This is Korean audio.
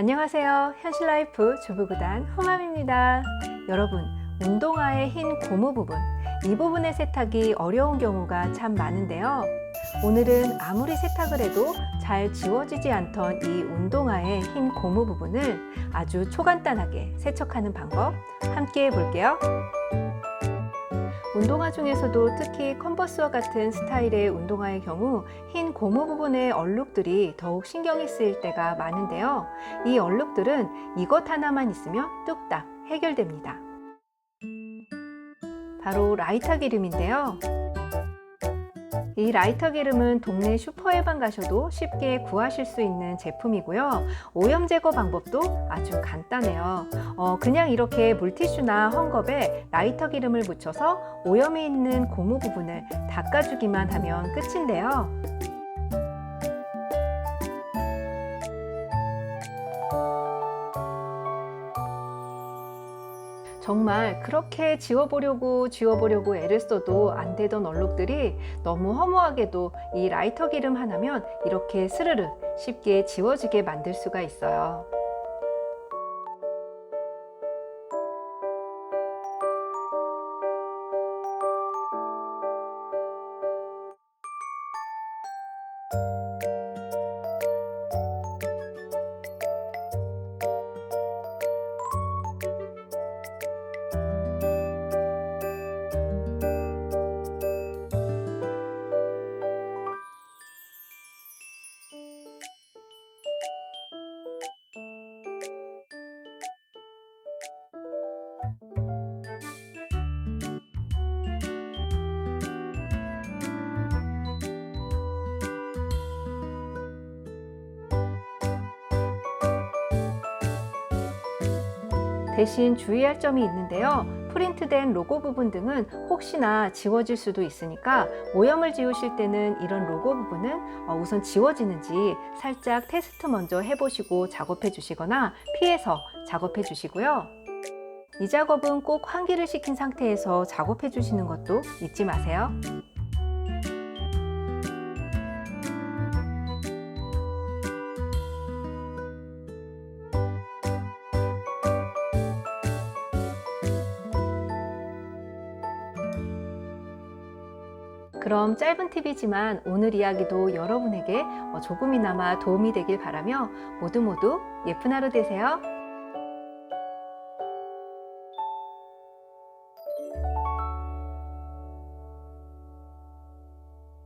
안녕하세요. 현실라이프 주부구단 허맘입니다. 여러분, 운동화의 흰 고무 부분, 이 부분의 세탁이 어려운 경우가 참 많은데요. 오늘은 아무리 세탁을 해도 잘 지워지지 않던 이 운동화의 흰 고무 부분을 아주 초간단하게 세척하는 방법 함께 해볼게요. 운동화 중에서도 특히 컨버스와 같은 스타일의 운동화의 경우 흰 고무 부분의 얼룩들이 더욱 신경이 쓰일 때가 많은데요. 이 얼룩들은 이것 하나만 있으면 뚝딱 해결됩니다. 바로 라이터 기름인데요. 이 라이터 기름은 동네 슈퍼에만 가셔도 쉽게 구하실 수 있는 제품이고요. 오염 제거 방법도 아주 간단해요. 어, 그냥 이렇게 물티슈나 헝겊에 라이터 기름을 묻혀서 오염이 있는 고무 부분을 닦아주기만 하면 끝인데요. 정말 그렇게 지워보려고 지워보려고 애를 써도 안 되던 얼룩들이 너무 허무하게도 이 라이터 기름 하나면 이렇게 스르르 쉽게 지워지게 만들 수가 있어요. 대신 주의할 점이 있는데요. 프린트된 로고 부분 등은 혹시나 지워질 수도 있으니까 오염을 지우실 때는 이런 로고 부분은 어, 우선 지워지는지 살짝 테스트 먼저 해보시고 작업해 주시거나 피해서 작업해 주시고요. 이 작업은 꼭 환기를 시킨 상태에서 작업해 주시는 것도 잊지 마세요. 그럼 짧은 팁이지만 오늘 이야기도 여러분에게 어, 조금이나마 도움이 되길 바라며 모두 모두 예쁜 하루 되세요.